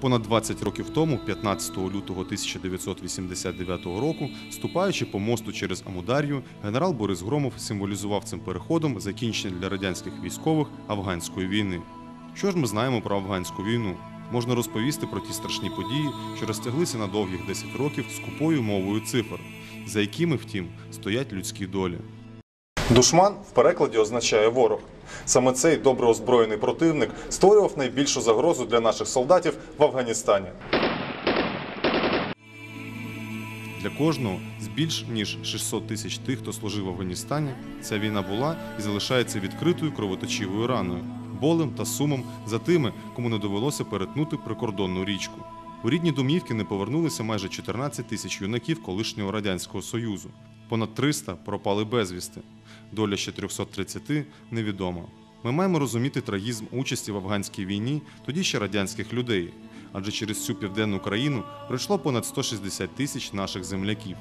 Понад 20 років тому, 15 лютого 1989 року, ступаючи по мосту через Амударію, генерал Борис Громов символізував цим переходом закінчення для радянських військових афганської війни. Що ж ми знаємо про афганську війну? Можна розповісти про ті страшні події, що розтяглися на довгих 10 років скупою мовою цифр, за якими, втім, стоять людські долі. Душман в перекладі означає ворог. Саме цей добре озброєний противник створював найбільшу загрозу для наших солдатів в Афганістані. Для кожного з більш ніж 600 тисяч тих, хто служив в Афганістані, ця війна була і залишається відкритою кровоточивою раною, болем та сумом за тими, кому не довелося перетнути прикордонну річку. У рідні домівки не повернулися майже 14 тисяч юнаків колишнього радянського союзу. Понад 300 пропали безвісти. Доля ще 330 невідома. Ми маємо розуміти трагізм участі в афганській війні тоді ще радянських людей, адже через цю південну країну пройшло понад 160 тисяч наших земляків.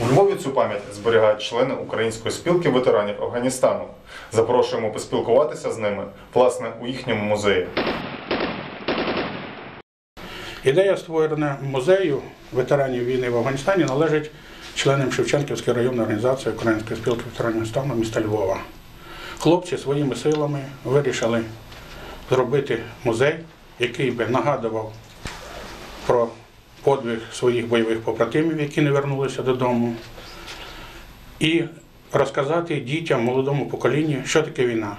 У Львові цю пам'ять зберігають члени Української спілки ветеранів Афганістану. Запрошуємо поспілкуватися з ними власне у їхньому музеї. Ідея створення музею ветеранів війни в Афганістані належить членам Шевченківської районної організації Української спілки ветеранів стану міста Львова. Хлопці своїми силами вирішили зробити музей, який би нагадував про подвиг своїх бойових побратимів, які не вернулися додому, і розказати дітям, молодому поколінню, що таке війна,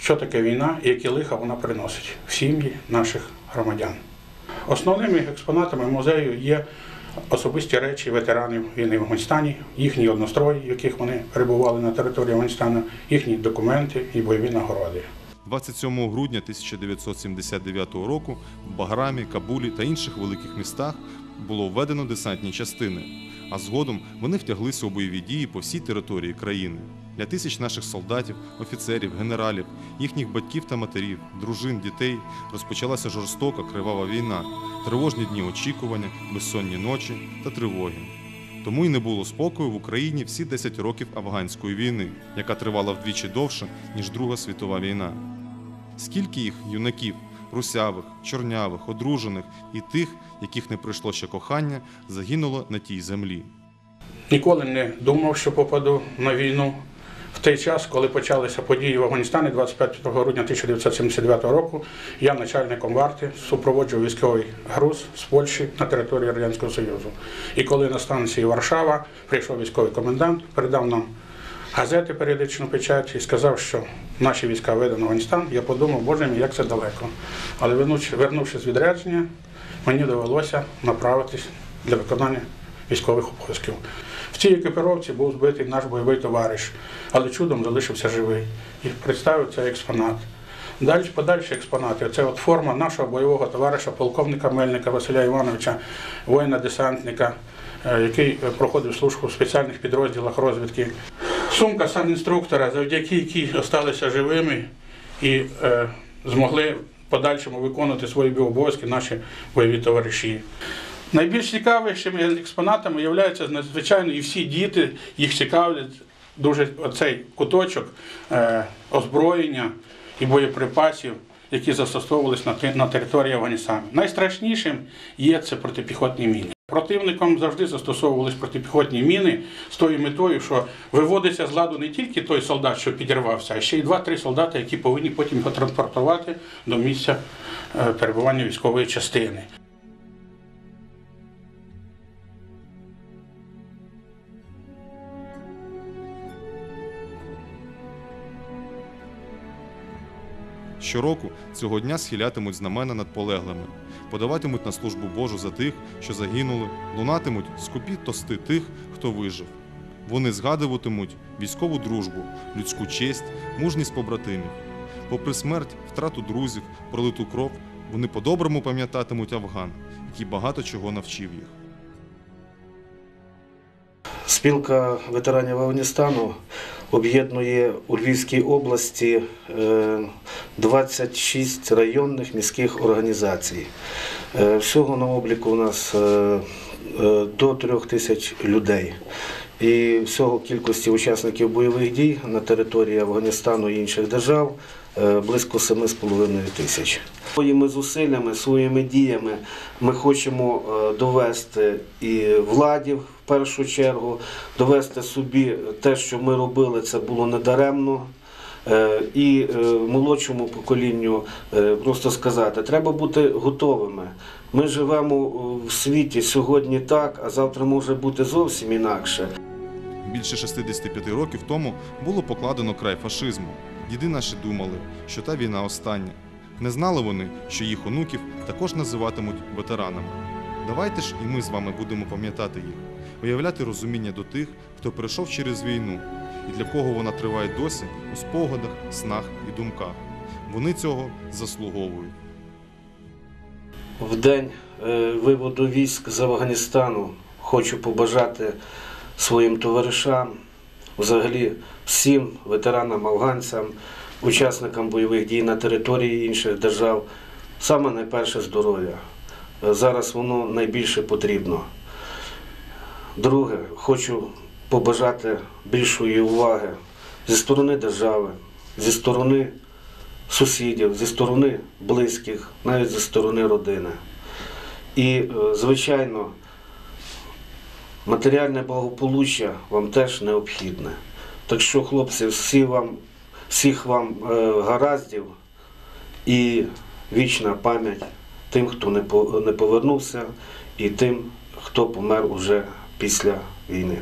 що таке війна і які лиха вона приносить в сім'ї наших громадян. Основними експонатами музею є особисті речі ветеранів війни в Афганістані, їхні однострої, в яких вони перебували на території Афганістану, їхні документи і бойові нагороди. 27 грудня 1979 року в Баграмі, Кабулі та інших великих містах було введено десантні частини, а згодом вони втяглися у бойові дії по всій території країни. Для тисяч наших солдатів, офіцерів, генералів, їхніх батьків та матерів, дружин, дітей розпочалася жорстока кривава війна, тривожні дні очікування, безсонні ночі та тривоги. Тому й не було спокою в Україні всі 10 років афганської війни, яка тривала вдвічі довше, ніж Друга світова війна. Скільки їх юнаків, русявих, чорнявих, одружених і тих, яких не прийшло ще кохання, загинуло на тій землі. Ніколи не думав, що попаду на війну. В той час, коли почалися події в Афганістані 25 грудня 1979 року, я начальником варти супроводжував військовий груз з Польщі на території Радянського Союзу. І коли на станції Варшава прийшов військовий комендант, передав нам газети періодичну печать і сказав, що наші війська введені в Афганістан, я подумав, боже мій, як це далеко. Але вернувшись з відрядження, мені довелося направитись для виконання військових обов'язків. В цій екіпіровці був збитий наш бойовий товариш, але чудом залишився живий і представив цей експонат. Далі подальші експонати. Це от форма нашого бойового товариша, полковника Мельника Василя Івановича, воїна-десантника, е, який е, проходив службу в спеціальних підрозділах розвідки. Сумка санінструктора, завдяки якій залишилися живими і е, змогли в подальшому виконувати свої обов'язки наші бойові товариші. Найбільш цікавішими експонатами являються надзвичайно і всі діти їх цікавлять дуже оцей куточок е, озброєння і боєприпасів, які застосовувалися на, території Афганістану. Найстрашнішим є це протипіхотні міни. Противником завжди застосовувались протипіхотні міни з тою метою, що виводиться з ладу не тільки той солдат, що підірвався, а ще й два-три солдати, які повинні потім його транспортувати до місця е, перебування військової частини. Щороку цього дня схилятимуть знамена над полеглими, подаватимуть на службу Божу за тих, що загинули, лунатимуть скупі тости тих, хто вижив. Вони згадуватимуть військову дружбу, людську честь, мужність побратимів. Попри смерть, втрату друзів, пролиту кров, вони по-доброму пам'ятатимуть Афган, який багато чого навчив їх. Спілка ветеранів Афганістану об'єднує у Львівській області е, 26 районних міських організацій. Е, Всього на обліку у нас е, е, до трьох тисяч людей. І всього кількості учасників бойових дій на території Афганістану і інших держав е, близько 7,5 тисяч. Своїми зусиллями, своїми діями ми хочемо е, довести і владі в першу чергу, довести собі те, що ми робили, це було недаремно. Е, І е, молодшому поколінню е, просто сказати, треба бути готовими. Ми живемо е, в світі сьогодні так, а завтра може бути зовсім інакше. Більше 65 років тому було покладено край фашизму. Діди наші думали, що та війна остання. Не знали вони, що їх онуків також називатимуть ветеранами. Давайте ж і ми з вами будемо пам'ятати їх, виявляти розуміння до тих, хто пройшов через війну, і для кого вона триває досі у спогадах, снах і думках. Вони цього заслуговують. В день е, виводу військ з Афганістану хочу побажати своїм товаришам, взагалі всім ветеранам, афганцям, учасникам бойових дій на території інших держав, саме найперше здоров'я. Зараз воно найбільше потрібно. Друге, хочу побажати більшої уваги зі сторони держави, зі сторони сусідів, зі сторони близьких, навіть зі сторони родини. І, е, звичайно, матеріальне благополуччя вам теж необхідне. Так що, хлопці, всі вам, всіх вам е, гараздів і вічна пам'ять тим, хто не по- не повернувся, і тим, хто помер уже після війни.